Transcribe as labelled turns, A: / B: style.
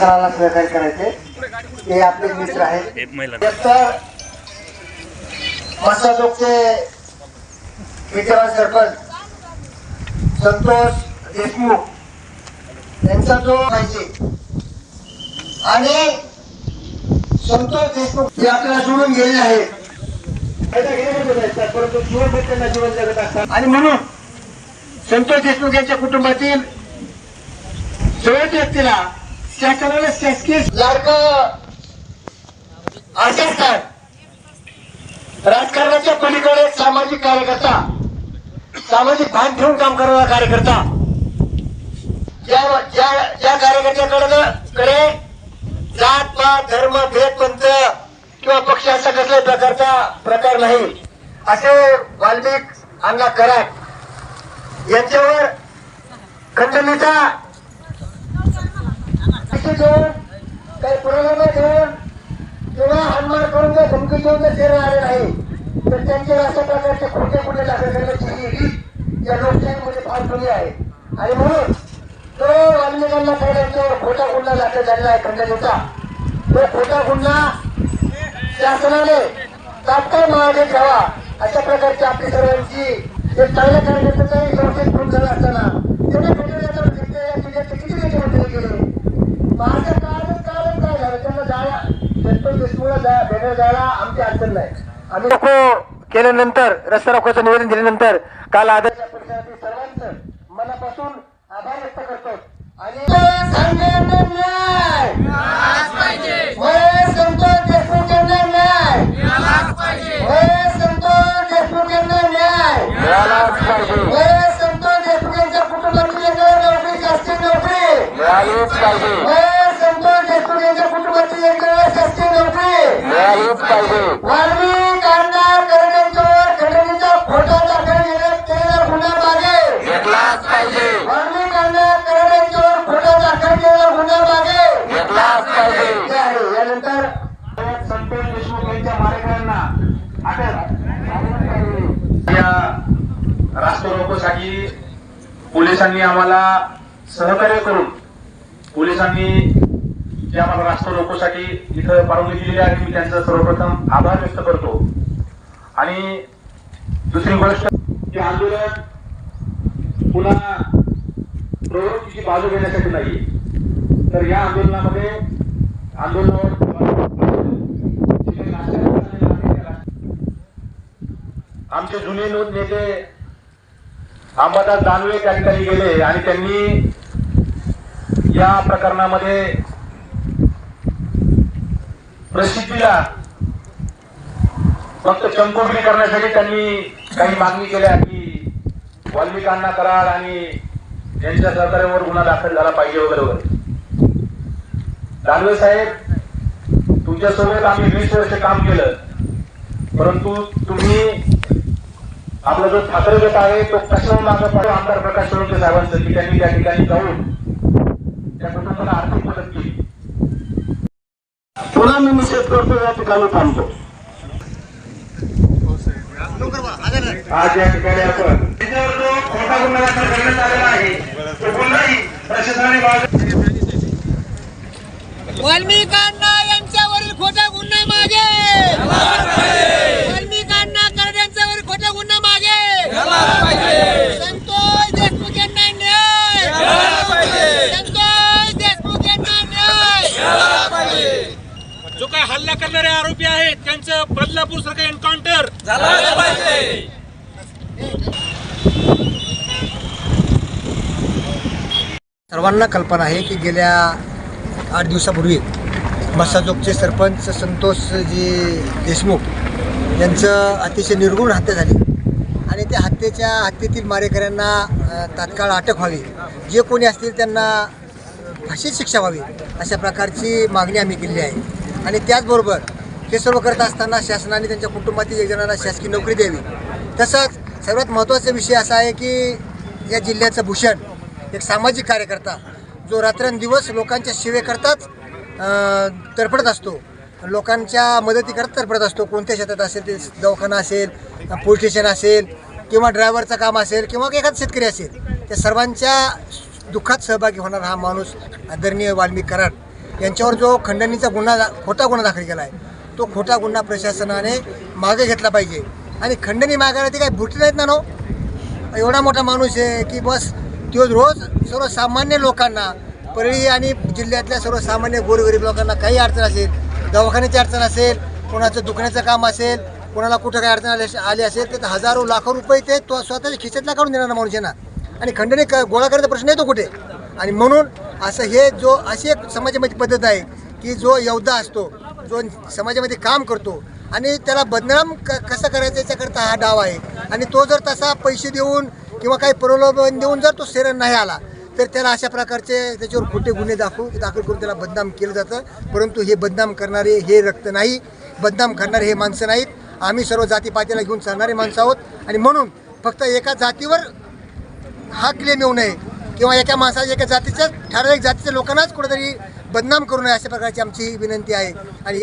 A: शासनाला सहकार्य करायचे. ते आपले मित्र आहेत.
B: हे महिला.
A: तर मसाजोगचे विद्यमान सरपंच संतोष देशमुख यांचा जो पाहिजे आणि संतोष देशमुख हे आपल्याला जोडून गेले आहेत. परंतु त्यांना जीवन जगत असतात आणि म्हणून संतोष देशमुख यांच्या कुटुंबातील जवळच्या व्यक्तीला शासनाला शासकीय लाडकं असेल राजकारणाच्या पलीकडे सामाजिक कार्यकर्ता सामाजिक भान ठेवून काम करणारा कार्यकर्ता. ज्या ज्या ज्या कार्यकर्त्याकडे कडे जात पात धर्म भेद पंथ किंवा पक्ष असा कसल्या प्रकारचा प्रकार नाही. असे वाल्मिक अण्णा कराड यांच्यावर खंडणीचा गोष्टी देऊन काही पुरावा देऊन किंवा हनुमान करून जर धमकी देऊन जर देणं आले नाही तर त्यांचे अशा प्रकारचे खोटे गुन्हे दाखल करण्याची ही या लोकशाहीमध्ये फार कमी आहे. आणि म्हणून तो वाल्मिकांना त्यांच्यावर खोटा गुन्हा दाखल झालेला आहे खंडणीचा. तो खोटा गुन्हा शासनाने तात्काळ मागे घ्यावा अशा प्रकारची आपली सर्वांची हे चांगल्या कार्यकर्त्यांचाही संशय खून झाला असताना त्याने खंडणीचा जिल्ह्या या जिल्ह्याचे किती नेते गेले माझं कालच कालच काय झालं त्यांना जायला संतोष देशमुखला जा भेटायला जायला आमची अडचण नाही आम्ही रोको केल्यानंतर रस्ता रोकोचं निवेदन दिल्यानंतर काल आदर्श परिसरातील सर्वांचं मनापासून आभार व्यक्त करतो. आणि सांगण्याचा न्याय वय संतोष देशमुख
C: या राष्ट्र रोकोसाठी पोलिसांनी आम्हाला सहकार्य करून पोलिसांनी जे आम्हाला राष्ट्र रोकोसाठी इथं परवानगी दिलेली आहे मी त्यांचा सर्वप्रथम आभार व्यक्त करतो. आणि दुसरी गोष्ट की आंदोलन पुन्हा प्रवृत्तीची बाजू घेण्यासाठी नाही. तर या आंदोलनामध्ये आंदोलनावर जे काही राजकारणी आहेत, आमचे जुने नोंद नेते अंबादास दानवे त्या ठिकाणी गेले आणि त्यांनी या प्रकरणामध्ये प्रसिद्धीला फक्त चंकोगिरी करण्यासाठी त्यांनी काही मागणी केल्या की वाल्मिकांना करार आणि त्यांच्या सहकार्यावर गुन्हा दाखल झाला पाहिजे वगैरे वगैरे. दानवे साहेब तुमच्यासोबत आम्ही वीस वर्ष काम केलं परंतु तुम्ही आपला जो ठाकरे गट आहे तो कशावर मागं पडतो. आमदार प्रकाश सोळंके साहेबांचं की त्यांनी त्या ठिकाणी जाऊन त्या कुटुंबाला आर्थिक मदत केली.
A: पुन्हा मी निषेध करतो या ठिकाणी थांबतो.
C: आज या ठिकाणी आपण जो खोटा गुन्हा दाखल करण्यात आलेला आहे तो गुन्हाही प्रशासनाने मागे
D: वाल्मिकांना यांच्यावरील खोटा गुन्हा मागे!
E: जो काय हल्ला करणारे आरोपी आहेत त्यांचं बदलापूर सारखं एन्काउंटर
A: सर्वांना कल्पना आहे की गेल्या आठ दिवसापूर्वी मस्साजोगचे सरपंच संतोषजी देशमुख यांचं अतिशय निर्गुण हत्या झाली. आणि त्या हत्येच्या हत्येतील मारेकऱ्यांना तात्काळ अटक व्हावी. जे कोणी असतील त्यांना फाशीत शिक्षा व्हावी अशा प्रकारची मागणी आम्ही केलेली आहे. आणि त्याचबरोबर हे सर्व करत असताना शासनाने त्यांच्या कुटुंबातील एक जणांना शासकीय नोकरी द्यावी. तसंच सर्वात महत्त्वाचा विषय असा आहे की या जिल्ह्याचं भूषण एक सामाजिक कार्यकर्ता जो रात्रंदिवस लोकांच्या सेवेकरताच तडफडत असतो. लोकांच्या मदतीकरता तडफडत असतो. कोणत्या शेतात असेल ते दवाखाना असेल पोलीस स्टेशन असेल किंवा ड्रायव्हरचं काम असेल किंवा एखादा शेतकरी असेल त्या सर्वांच्या दुःखात सहभागी होणारा हा माणूस आदरणीय वाल्मिक कराड यांच्यावर जो खंडणीचा गुन्हा दा- खोटा गुन्हा दाखल केला आहे तो खोटा गुन्हा प्रशासनाने मागे घेतला पाहिजे. आणि खंडणी मागायला ते काही भुटली नाहीत ना नो? एवढा मोठा माणूस आहे की बस तो रोज सर्वसामान्य लोकांना परळी आणि जिल्ह्यातल्या सर्वसामान्य गोरगरीब लोकांना काही अडचण असेल दवाखान्याची अडचण असेल कोणाचं दुखण्याचं काम असेल कोणाला कुठं काही अडचण आली आली असेल तर हजारो लाखो रुपये ते तो स्वतःच्या खिशातला काढून देणार माणूस आहे ना. आणि खंडणी क गोळा करायचा प्रश्न येतो कुठे? आणि म्हणून असं हे जो अशी एक समाजामध्ये पद्धत आहे की जो योद्धा असतो जो समाजामध्ये काम करतो आणि त्याला बदनाम क कसं करायचं याच्याकरता हा डाव आहे. आणि तो जर तसा पैसे देऊन किंवा काही प्रलोभन देऊन जर तो शरण नाही आला तर त्याला अशा प्रकारचे त्याच्यावर खोटे गुन्हे दाखवू दाखल करून त्याला बदनाम केलं जातं. परंतु हे बदनाम करणारे हे रक्त नाही. बदनाम करणारे हे माणसं नाहीत. आम्ही सर्व जातीपातीला घेऊन चालणारे माणसं आहोत. आणि म्हणून फक्त एका जातीवर हा क्लेम येऊ नये किंवा एका माणसाच्या एका जातीच्या ठराविक जातीच्या लोकांनाच कुठेतरी बदनाम करू नये अशा प्रकारची आमची ही विनंती आहे. आणि